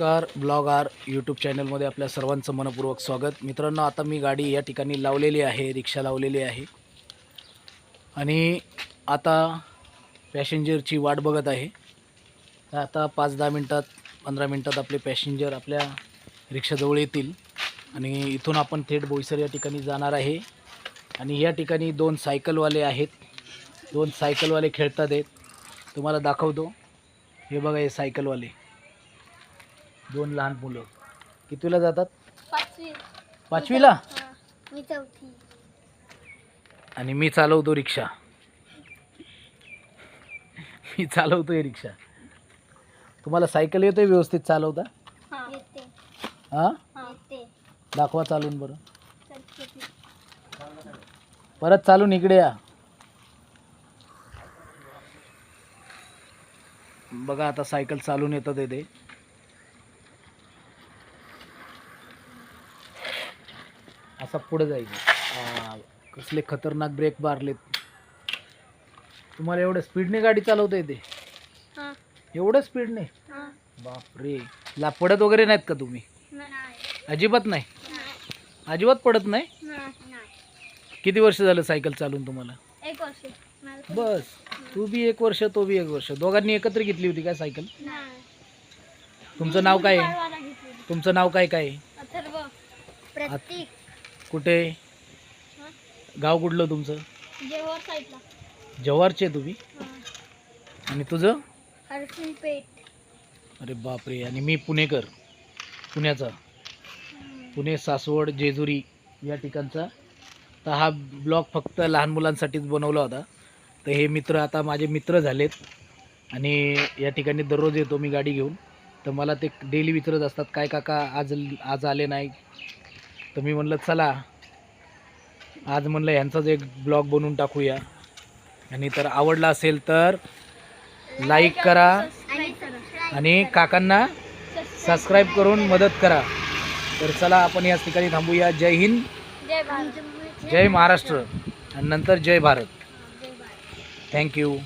नमस्कार blog our YouTube चॅनलमध्ये आपल्या सर्वांचं मनपूर्वक स्वागत. मित्रांनो आता मी गाडी या ठिकाणी लावलेली आहे रिक्षा लावलेली आहे. आणि आता पॅसेंजरची वाट बघत आहे. आता पाच दहा मिनटात पंधरा मिनटात आपले पॅसेंजर आपल्या रिक्षाजवळ येतील. आणि इथून आपण थेट बोईसर या ठिकाणी जाणार आहे. आणि या ठिकाणी दोन सायकलवाले आहेत. दोन सायकलवाले खेळतात आहेत. तुम्हाला दाखवतो. हे बघा हे सायकलवाले. दोन लहान मुलं. कितवीला जातात? पाचवी. पाचवीला? हा, मी चौथी. आणि मी चालवतो रिक्षा. मी चालवतोय रिक्षा. तुम्हाला सायकल येते व्यवस्थित चालवता? हा. येते. हां? हा. येते. दाखवा चालून बरं. चल, परत चालून इकडे या. बघा आता सायकल चालून येतात येते असा पुढे जायचं आ, कसले खतरनाक ब्रेक मारलेत. तुम्हाला एवढं स्पीडने गाडी चालवता येते. हा. एवढं स्पीडने हा. बापरे. ला पडत वगैरे नाहीत का तुम्ही? नाही. अजिबात नाही? अजिबात पडत नाही? नाही किती वर्ष झालं सायकल चालून तुम्हाला? एक वर्ष. बस. तू बी एक वर्ष तो बी एक वर्ष. दोघांनी एकत्र घेतली होती काय सायकल? नाही. तुमचं नाव काय आहे. तुमचं नाव काय काय आहे? अथर्व. प्रतीक. कुठे? गाव कुठलं तुमचं? जेव्हा साईडला. जव्हारचे तुम्ही? आणि तुझं? हरसिन पेठ. अरे बापरे आणि मी पुणेकर. पुण्याचा. पुणे सासवड जेजुरी या ठिकाणचा. तर हा ब्लॉग फक्त लहान मुलांसाठीच बनवला होता. तर हे मित्र आता माझे मित्र झालेत. आणि या ठिकाणी दररोज येतो मी गाडी घेऊन. तर मला ते डेली विचारत असतात काय काका आज आज आले नाही? तर मी म्हणलं चला आज म्हणलं ह्यांचाच एक ब्लॉग बनवून टाकूया. आणि तर आवडला असेल तर लाईक करा आणि काकांना सबस्क्राईब करून मदत करा. तर चला आपण याच ठिकाणी थांबूया. जय हिंद. जय महाराष्ट्र. आणि नंतर जय भारत. थँक्यू